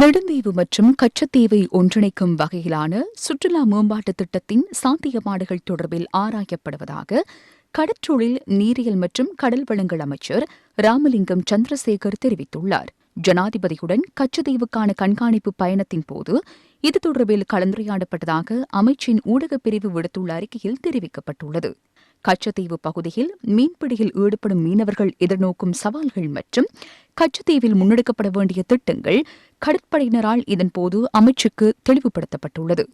நெடுந்தீவு மற்றும் கச்சத்தீவை ஒன்றிணைக்கும் வகையிலான சுற்றுலா மேம்பாட்டு திட்டத்தின் சாத்தியப்பாடுகள் தொடர்பில் ஆராயப்படுவதாக கடற்றொழில் நீரியல் மற்றும் கடல் வளங்கள் அமைச்சர் ராமலிங்கம் சந்திரசேகர் தெரிவித்துள்ளார். ஜனாதிபதியுடன் கச்சத்தீவுக்கான கண்காணிப்பு பயணத்தின் போது இது தொடர்பில் கலந்துரையாடப்பட்டதாக அமைச்சின் ஊடகப் பிரிவு விடுத்துள்ள அறிக்கையில் தெரிவிக்கப்பட்டுள்ளது. கச்சத்தீவு பகுதியில் மீன்பிடியில் ஈடுபடும் மீனவர்கள் எதிர்நோக்கும் சவால்கள் மற்றும் கச்சத்தீவில் முன்னெடுக்கப்பட வேண்டிய திட்டங்கள் கடற்படையினரால் இதன்போது அமைச்சுக்கு தெளிவுபடுத்தப்பட்டுள்ளது.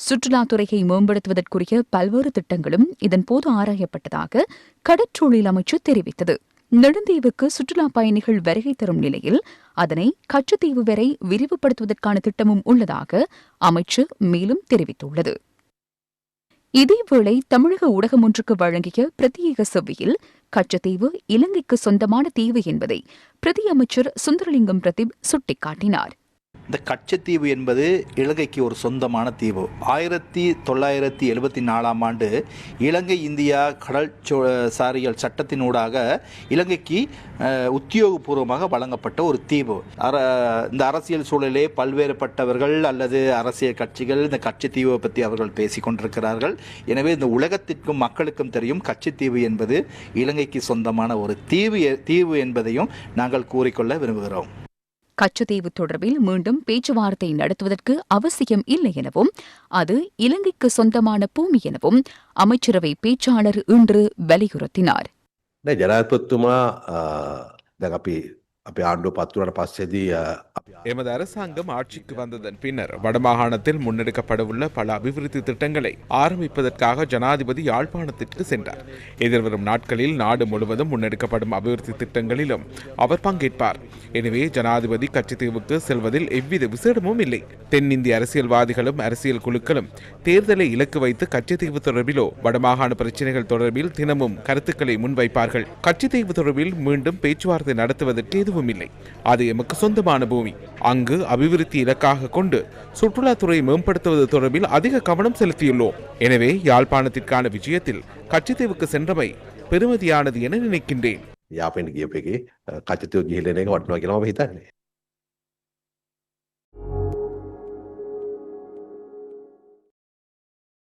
சுற்றுலாத்துறையை மேம்படுத்துவதற்குரிய பல்வேறு திட்டங்களும் இதன்போது ஆராயப்பட்டதாக கடற்றொழில் அமைச்சு தெரிவித்தது. நெடுந்தீவுக்கு சுற்றுலா பயணிகள் வருகை தரும் நிலையில் அதனை கச்சத்தீவு வரை விரிவுபடுத்துவதற்கான திட்டமும் உள்ளதாக அமைச்சு மேலும் தெரிவித்துள்ளது. இதேவேளை தமிழக ஊடகம் ஒன்றுக்கு வழங்கிய பிரத்யேக செவ்வியில் கச்சத்தீவு இலங்கைக்கு சொந்தமான தீவு என்பதை பிரதி அமைச்சர் சுந்தரலிங்கம் பிரதீப் சுட்டிக்காட்டினார். இந்த கச்சத்தீவு என்பது இலங்கைக்கு ஒரு சொந்தமான தீவு. ஆயிரத்தி தொள்ளாயிரத்தி எழுபத்தி நாலாம் ஆண்டு இலங்கை இந்தியா கடல் சோ சாரியல் சட்டத்தினூடாக இலங்கைக்கு உத்தியோகபூர்வமாக வழங்கப்பட்ட ஒரு தீவு. அர இந்த அரசியல் சூழலே பல்வேறுபட்டவர்கள் அல்லது அரசியல் கட்சிகள் இந்த கச்சத்தீவை பற்றி அவர்கள் பேசிக்கொண்டிருக்கிறார்கள் எனவே இந்த உலகத்திற்கும் மக்களுக்கும் தெரியும் கச்சத்தீவு என்பது இலங்கைக்கு சொந்தமான ஒரு தீவு எ- தீவு என்பதையும் நாங்கள் கூறிக்கொள்ள விரும்புகிறோம். கச்சத்தீவு தொடர்பில் மீண்டும் பேச்சுவார்த்தை நடத்துவதற்கு அவசியம் இல்லை எனவும் அது இலங்கைக்கு சொந்தமான பூமி எனவும் அமைச்சரவை பேச்சாளர் இன்று வலியுறுத்தினார். නෑ அப்ப ஆண்டு பத்து பசதி எமது அரசாங்கம் ஆட்சிக்கு வந்ததன் பின்னர் வடமாகாணத்தில் முன்னெடுக்கப்படவுள்ள பல அபிவிருத்தி திட்டங்களை ஆரம்பிப்பதற்காக ஜனாதிபதி யாழ்ப்பாணத்திற்கு சென்றார் எதிர்வரும் நாட்களில் நாடு முழுவதும் முன்னெடுக்கப்படும் அபிவிருத்தி திட்டங்களிலும் அவர் பங்கேற்பார். எனவே ஜனாதிபதி கட்சித்தீவுக்கு செல்வதில் எவ்வித விசேடமும் இல்லை. தென்னிந்திய அரசியல்வாதிகளும் அரசியல் குழுக்களும் தேர்தலை இலக்கு வைத்து கட்சித்தீவு தொடர்பிலோ வடமாகாண பிரச்சினைகள் தொடர்பில் தினமும் கருத்துக்களை முன்வைப்பார்கள். கட்சித்தீவு தொடர்பில் மீண்டும் பேச்சுவார்த்தை நடத்துவதற்கு எதுவும் இல்லை அது எமக்கு சொந்தமான பூமி அங்கு அபிவிருத்தி இலக்காக கொண்டு சுற்றுலாத்துறை மேம்படுத்துவது தொடர்பில் அதிக கவனம் செலுத்தியுள்ளோம் எனவே யாழ்ப்பாணத்திற்கான விஜயத்தில் கச்சத்தீவுக்கு சென்றமை பெருமதியானது என நினைக்கின்றேன் යාපෙන්ට කියප එක කචතයෝ ගිහිලන එක වටනවා කියලාම හිතන්නේ